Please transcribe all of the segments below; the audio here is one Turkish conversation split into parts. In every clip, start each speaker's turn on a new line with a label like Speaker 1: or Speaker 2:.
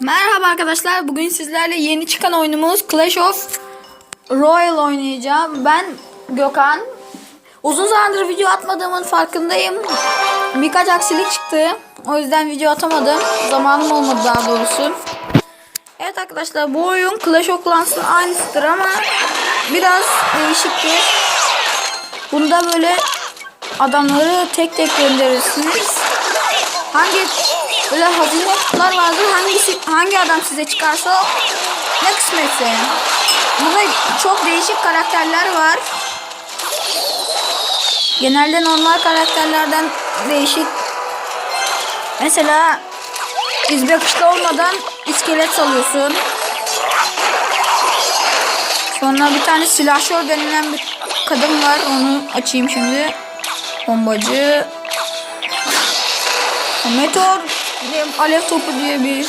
Speaker 1: Merhaba arkadaşlar. Bugün sizlerle yeni çıkan oyunumuz Clash of Royale oynayacağım. Ben Gökhan. Uzun zamandır video atmadığımın farkındayım. Birkaç aksilik çıktı. O yüzden video atamadım. Zamanım olmadı daha doğrusu. Evet arkadaşlar bu oyun Clash of Clans'ın aynısıdır ama biraz değişiktir. Bunda böyle adamları tek tek gönderirsiniz. Hangi böyle hazine kutular vardır. Hangisi hangi adam size çıkarsa ne kısmetse. Burada çok değişik karakterler var. Genelde normal karakterlerden değişik. Mesela izbe kışla olmadan iskelet salıyorsun. Sonra bir tane silahşör denilen bir kadın var. Onu açayım şimdi. Bombacı. Meteor alev topu diye bir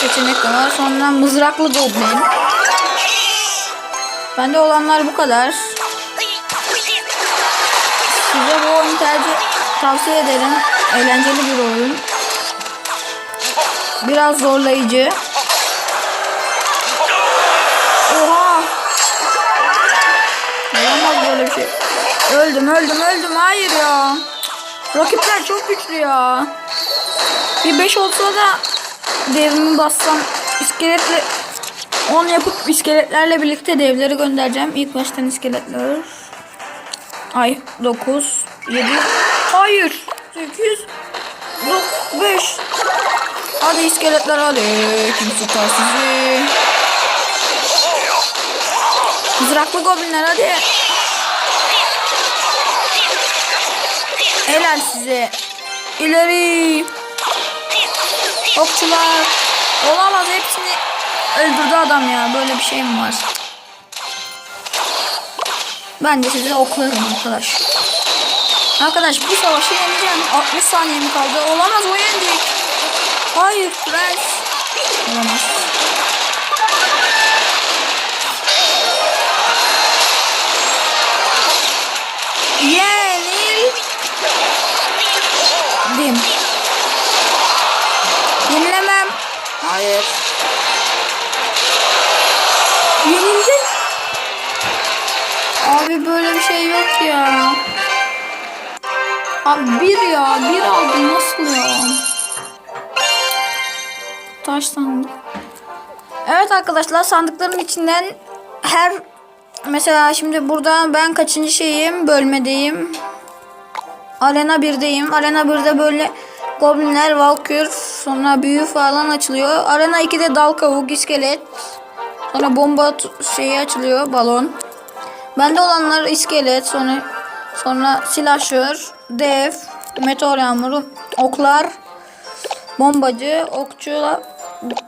Speaker 1: seçenek de var. Sonra mızraklı goblin. Bende olanlar bu kadar. Size bu oyunu tercih tavsiye ederim. Eğlenceli bir oyun. Biraz zorlayıcı. Öldüm öldüm öldüm. Hayır ya. Rakipler çok güçlü ya. Bir 5 olsa da devrimi bassam iskeletle 10 yapıp iskeletlerle birlikte devleri göndereceğim. İlk baştan iskeletler. Ay 9 7 Hayır 8 5 Hadi iskeletler hadi. Kim tutar sizi? Mızraklı goblinler hadi. Helal size. İleri. Okçular. Olamaz hepsini öldürdü adam ya. Böyle bir şey mi var? Ben de size oklarım arkadaş. Arkadaş bu savaşı yeneceğim. 60 saniye mi kaldı? Olamaz o yendik. Hayır prens. Olamaz. Yenil. Abi böyle bir şey yok ya. Abi bir ya. Bir aldım. Nasıl ya? Taş sandık. Evet arkadaşlar sandıkların içinden her mesela şimdi burada ben kaçıncı şeyim bölmedeyim. Arena 1'deyim. Arena 1'de böyle goblinler, valkür, sonra büyü falan açılıyor. Arena 2'de dal kavuk, iskelet. Sonra bomba şeyi açılıyor, balon. Bende olanlar iskelet, sonra sonra silahşör, dev, meteor yağmuru, oklar, bombacı, okçu,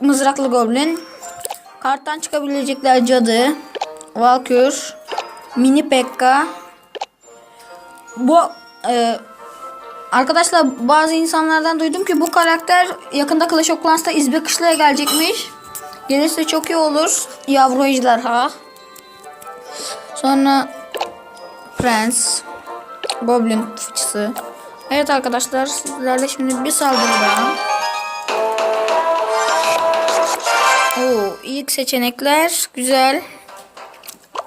Speaker 1: mızraklı goblin. Karttan çıkabilecekler cadı, valkür, mini pekka, bu e, arkadaşlar bazı insanlardan duydum ki bu karakter yakında Clash of Clans'ta İzbe Kışla'ya gelecekmiş. Gelirse çok iyi olur. Yavru ejderha. Sonra Prens. Goblin fıçısı. Evet arkadaşlar sizlerle şimdi bir saldırı daha. Oo, ilk seçenekler güzel.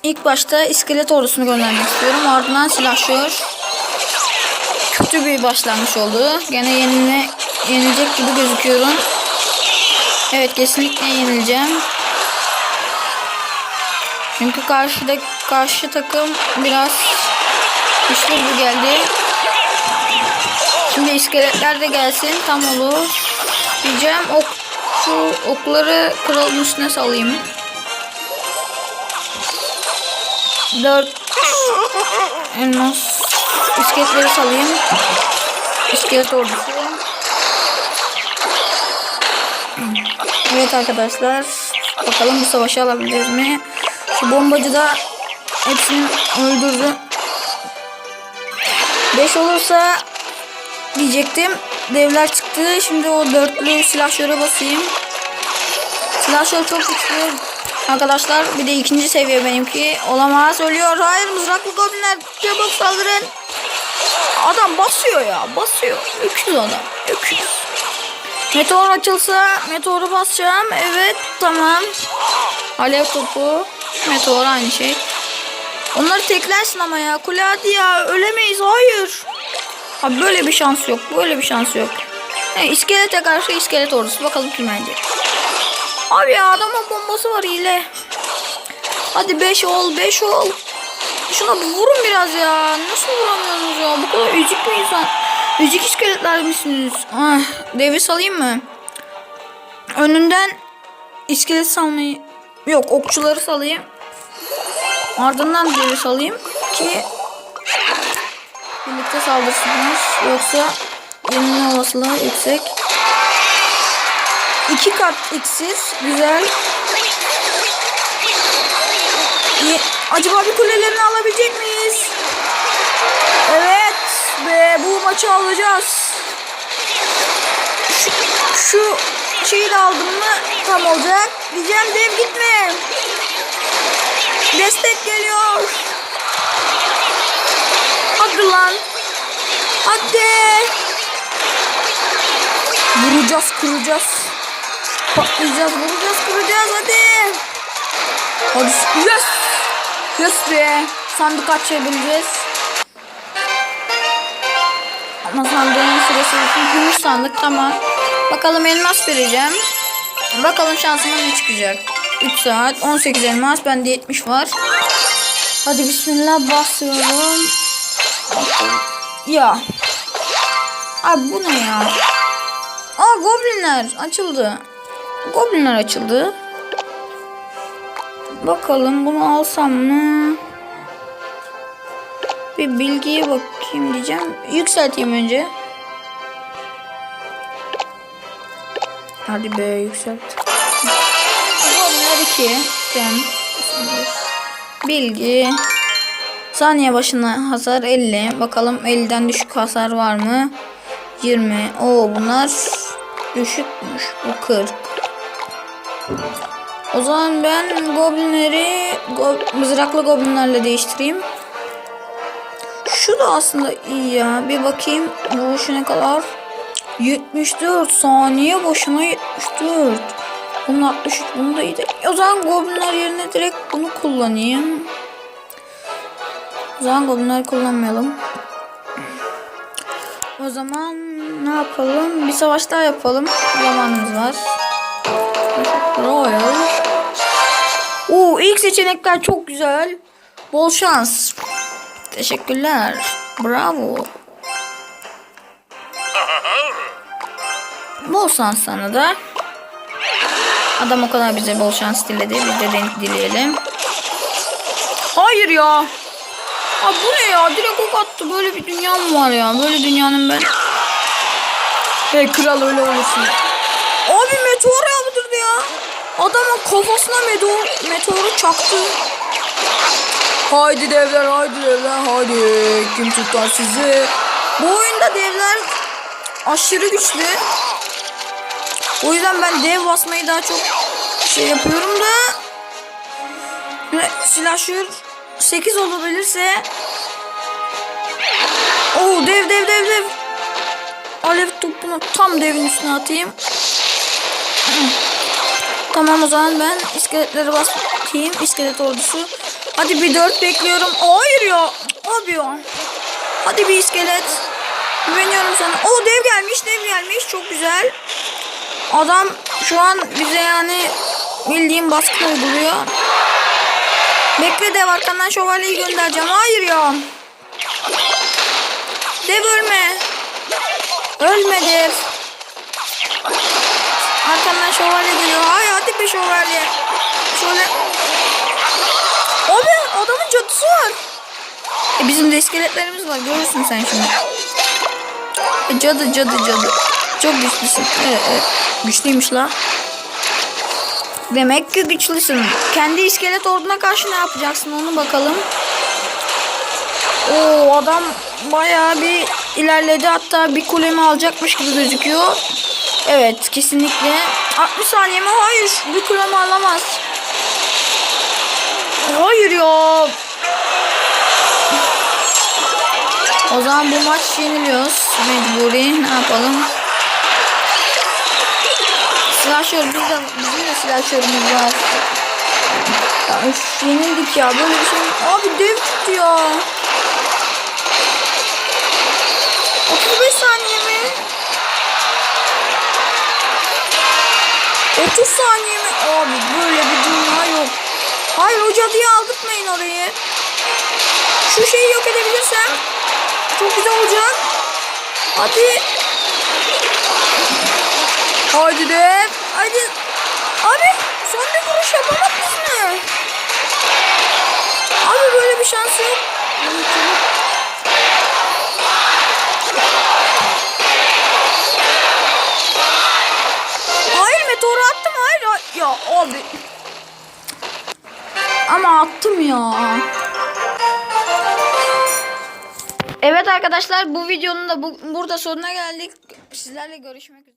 Speaker 1: İlk başta iskelet ordusunu göndermek istiyorum. Ardından silahşör. Kötü bir başlangıç oldu. Gene yenile, yenilecek gibi gözüküyorum. Evet kesinlikle yenileceğim. Çünkü karşıda karşı takım biraz güçlü gibi geldi. Şimdi iskeletler de gelsin tam olur. Diyeceğim ok şu okları kralın üstüne salayım. 4 elmas iskeletleri salayım. İskelet ordusu. Evet arkadaşlar. Bakalım bu savaşı alabilir mi? Şu bombacı da hepsini öldürdü. 5 olursa diyecektim. Devler çıktı. Şimdi o dörtlü silahşöre basayım. Silahşör çok güçlü. Arkadaşlar bir de ikinci seviye benimki. Olamaz ölüyor. Hayır mızraklı goblinler çabuk saldırın. Adam basıyor ya basıyor. Öküz adam. Öküz. Meteor açılsa meteoru basacağım. Evet tamam. Alev topu. Meteor aynı şey. Onları teklersin ama ya. Kule hadi ya. Ölemeyiz. Hayır. Abi böyle bir şans yok. Böyle bir şans yok. He, iskelete karşı iskelet ordusu. Bakalım kim yenecek. Abi ya adamın bombası var hile. Hadi 5 ol 5 ol. Şuna vurun biraz ya. Nasıl vuramıyorsunuz ya? Bu kadar ücük bir insan. Ücük iskeletler misiniz? Ah, devi salayım mı? Önünden iskelet salmayı... Yok okçuları salayım. Ardından devi salayım ki birlikte saldırsınlar. Yoksa yenilme olasılığı yüksek. İki kat iksir. Güzel. İyi. Acaba bir kulelerini alabilecek miyiz? Evet. Ve bu maçı alacağız. Şu, şu şeyi de aldım mı tam olacak. Diyeceğim dev gitme. Destek geliyor. Hadi lan. Hadi. Vuracağız kıracağız. Patlayacağız vuracağız kıracağız hadi. Hadi yes. Yes be. Sandık açabileceğiz. Ama sandığın sırası için gümüş sandık tamam. Bakalım elmas vereceğim. Bakalım şansıma ne çıkacak. 3 saat 18 elmas bende 70 var. Hadi bismillah basıyorum. Ya. Abi bu ne ya? Aa goblinler açıldı. Goblinler açıldı. Bakalım bunu alsam mı? Bir bilgiye bakayım diyeceğim. Yükselteyim önce. Hadi be yükselt. Goblinler 2. Sen. Bilgi. Saniye başına hasar 50. Bakalım 50'den düşük hasar var mı? 20. Oo bunlar düşükmüş. Bu 40. O zaman ben goblinleri go mızraklı goblinlerle değiştireyim. Şu da aslında iyi ya. Bir bakayım bu şu ne kadar? 74 saniye başına 74. Bunun 63 bunu da de. O zaman goblinler yerine direkt bunu kullanayım. O zaman goblinler kullanmayalım. O zaman ne yapalım? Bir savaş daha yapalım. Zamanımız var. Royal. Oo, ilk seçenekler çok güzel. Bol şans. Teşekkürler. Bravo. Bol şans sana da. Adam o kadar bize bol şans diledi. Biz de denk dileyelim. Hayır ya. Abi bu ne ya? Direkt ok attı. Böyle bir dünya mı var ya? Böyle dünyanın ben. Hey kral öyle olursun. Abi meteor yağdırdı ya. Adamın kafasına meteor, meteoru çaktı. Haydi devler haydi devler haydi. Kim tutar sizi? Bu oyunda devler aşırı güçlü. O yüzden ben dev basmayı daha çok şey yapıyorum da. Silahşör 8 olabilirse. Oo dev dev dev dev. Alev topunu tam devin üstüne atayım. Tamam o zaman ben iskeletleri basayım. İskelet ordusu. Hadi bir dört bekliyorum. Hayır ya. Abi ya. Hadi bir iskelet. Güveniyorum sana. O dev gelmiş dev gelmiş. Çok güzel. Adam şu an bize yani bildiğim baskı uyguluyor. Bekle dev arkandan şövalyeyi göndereceğim. Hayır ya. Dev ölme. Ölme dev. Arkamdan şövalye geliyor. Hay hadi bir şövalye. Şöyle. Abi adamın cadısı var. E bizim de iskeletlerimiz var. Görürsün sen şimdi. E, cadı cadı cadı. Çok güçlüsün. Evet, evet. Güçlüymüş la. Demek ki güçlüsün. Kendi iskelet orduna karşı ne yapacaksın onu bakalım. Oo adam bayağı bir ilerledi. Hatta bir kulemi alacakmış gibi gözüküyor. Evet kesinlikle. 60 saniye mi? Hayır bir kulemi alamaz. geliyor. O zaman bu maç yeniliyoruz. Mecburi. Ne yapalım? Silahşör biz de, bizim de silahşörümüz var. Ya üf, yenildik ya. Böyle bir şey. Abi dev çıktı ya. 35 saniye mi? 30 saniye mi? Abi böyle bir dünya yok. Hayır o cadıyı aldırtmayın orayı. Şu şeyi yok edebilirsem çok güzel olacak. Hadi. Hadi de. Hadi. Abi son bir vuruş yapamadınız mı? Abi böyle bir şans yok. Hayır meteoru attım hayır. Ya abi. Ama attım ya. Evet arkadaşlar bu videonun da bu, burada sonuna geldik. Sizlerle görüşmek üzere.